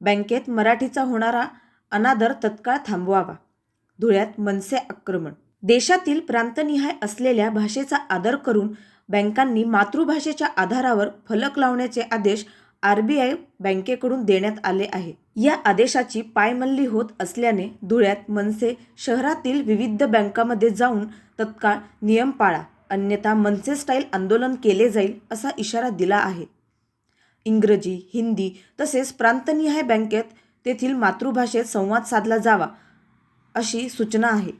बँकेत मराठीचा होणारा अनादर तत्काळ थांबवावा. धुळ्यात मनसे आक्रमण. देशातील प्रांतनिहाय असलेल्या भाषेचा आदर करून बँकांनी मातृभाषेच्या आधारावर फलक लावण्याचे आदेश आर बी आय बँकेकडून देण्यात आले आहे. या आदेशाची पायमल्ली होत असल्याने धुळ्यात मनसे शहरातील विविध बँकामध्ये जाऊन तत्काळ नियम पाळा अन्यथा मनसे स्टाईल आंदोलन केले जाईल असा इशारा दिला आहे. इंग्रजी हिंदी तसेच प्रांतनिहाय बँकेत तेथील मातृभाषेत संवाद साधला जावा अशी सूचना आहे.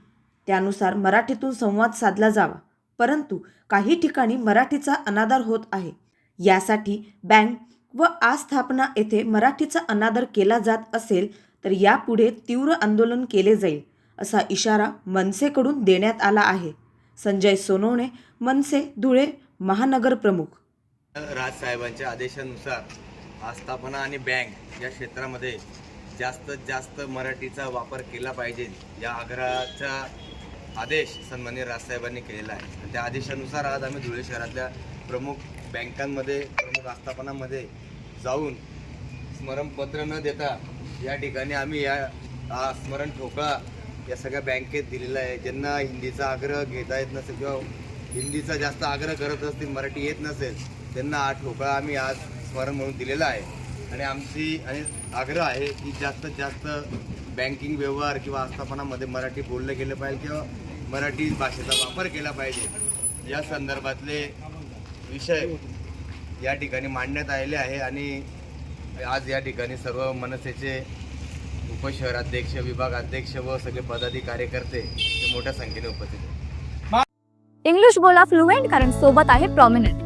त्यानुसार मराठीतून संवाद साधला जावा परंतु काही ठिकाणी मराठीचा अनादर होत आहे. यासाठी बँक व आस्थापना येथे मराठीचा अनादर केला जात असेल तर यापुढे तीव्र आंदोलन केले जाईल असा इशारा मनसेकडून देण्यात आला आहे. संजय सोनवणे मनसे धुळे महानगर प्रमुख. राजसाहेबांच्या आदेशानुसार आस्थापना आणि बँक या क्षेत्रामध्ये जास्तीत जास्त मराठीचा वापर केला पाहिजे. या आग्रहाचा आदेश सन्माननीय राजसाहेबांनी केलेला आहे. त्या आदेशानुसार आज आम्ही धुळे शहरातल्या प्रमुख बँकांमध्ये प्रमुख आस्थापनामध्ये जाऊन स्मरणपत्र न देता या ठिकाणी आम्ही या हा स्मरण ठोकळा या सगळ्या बँकेत दिलेला आहे. ज्यांना हिंदीचा आग्रह घेता येत नसेल किंवा हिंदीचा जास्त आग्रह करत असतील मराठी येत नसेल त्यांना हा ठोकळा आम्ही आज स्मरण म्हणून दिलेला आहे. आणि आमची आणि आग्रह आहे की जास्तीत जास्त बँकिंग व्यवहार किंवा आस्थापनामध्ये मराठी बोललं गेलं पाहिजे किंवा मराठी भाषेचा वापर केला पाहिजे. या संदर्भातले विषय या ठिकाणी मांडण्यात आलेले आहे आणि आज या ठिकाणी सर्व मनसेचे उपशहराध्यक्ष विभागाध्यक्ष व सगळे पदाधिकारी कार्यकर्ते हे मोठ्या संख्येने उपस्थित इंग्लिश बोला फ्लुएंट कारण सोबत आहे प्रॉमिनंट